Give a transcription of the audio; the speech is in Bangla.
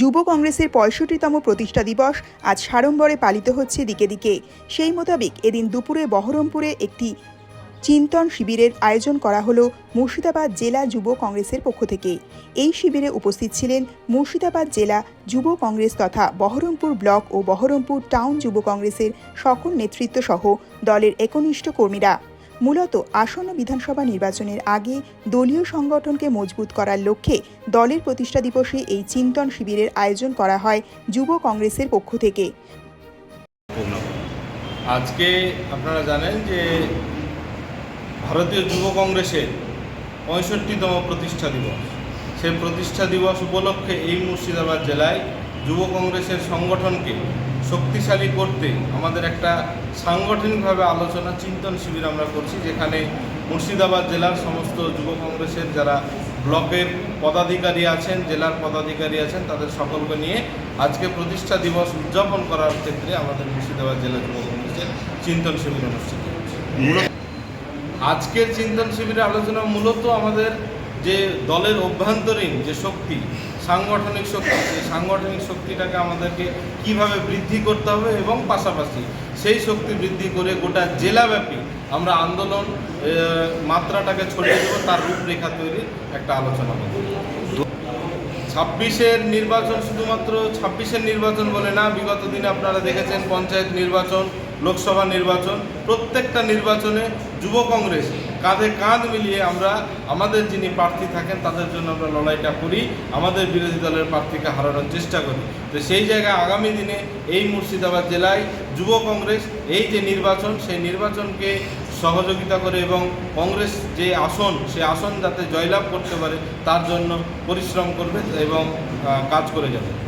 যুব কংগ্রেসের পঁয়ষট্টিতম প্রতিষ্ঠা দিবস আজ সাড়ম্বরে পালিত হচ্ছে দিকে দিকে। সেই মোতাবেক এদিন দুপুরে বহরমপুরে একটি চিন্তন শিবিরের আয়োজন করা হলো মুর্শিদাবাদ জেলা যুব কংগ্রেসের পক্ষ থেকে। এই শিবিরে উপস্থিত ছিলেন মুর্শিদাবাদ জেলা যুব কংগ্রেস তথা বহরমপুর ব্লক ও বহরমপুর টাউন যুব কংগ্রেসের সকল নেতৃত্ব সহ দলের একনিষ্ঠ কর্মীরা। মূলত আসন্ন বিধানসভা নির্বাচনের আগে দলীয় সংগঠনকে মজবুত করার লক্ষ্যে দলের প্রতিষ্ঠা দিবসে এই চিন্তন শিবিরের আয়োজন করা হয় যুব কংগ্রেসের পক্ষ থেকে। আজকে আপনারা জানেন যে ভারতীয় যুব কংগ্রেসের পঁয়ষট্টিতম প্রতিষ্ঠা দিবস। সেই প্রতিষ্ঠা দিবস উপলক্ষে এই মুর্শিদাবাদ জেলায় যুব কংগ্রেসের সংগঠনকে শক্তিশালী করতে আমাদের একটা সাংগঠনিকভাবে আলোচনা চিন্তন শিবির আমরা করছি যেখানে মুর্শিদাবাদ জেলার সমস্ত যুব কংগ্রেসের যারা ব্লকের পদাধিকারী আছেন জেলার পদাধিকারী আছেন তাদের সকলকে নিয়ে আজকে প্রতিষ্ঠা দিবস উদযাপন করার ক্ষেত্রে আমাদের মুর্শিদাবাদ জেলা যুব কংগ্রেসের চিন্তন শিবির অনুষ্ঠিত হচ্ছে। মূলত আজকের চিন্তন শিবিরে আলোচনা মূলত আমাদের যে দলের অভ্যন্তরীণ যে শক্তি, সাংগঠনিক শক্তি, সেই সাংগঠনিক শক্তিটাকে আমাদেরকে কীভাবে বৃদ্ধি করতে হবে এবং পাশাপাশি সেই শক্তি বৃদ্ধি করে গোটা জেলাব্যাপী আমরা আন্দোলন মাত্রাটাকে ছড়িয়ে দেবো, তার রূপরেখা তৈরির একটা আলোচনা করব। ছাব্বিশের নির্বাচন শুধুমাত্র ছাব্বিশের নির্বাচন বলে না, বিগত দিনে আপনারা দেখেছেন পঞ্চায়েত নির্বাচন লোকসভা নির্বাচন, প্রত্যেকটা নির্বাচনে যুব কংগ্রেস কাঁধে কাঁধ মিলিয়ে আমরা, আমাদের যিনি প্রার্থী থাকেন, তাদের জন্য আমরা লড়াইটা করি, আমাদের বিরোধী দলের প্রার্থীকে হারানোর চেষ্টা করি। তো সেই জায়গায় আগামী দিনে এই মুর্শিদাবাদ জেলায় যুব কংগ্রেস এই যে নির্বাচন, সেই নির্বাচনকে সহযোগিতা করে এবং কংগ্রেস যে আসন সেই আসন যাতে জয়লাভ করতে পারে, তার জন্য পরিশ্রম করবে এবং কাজ করে যাবে।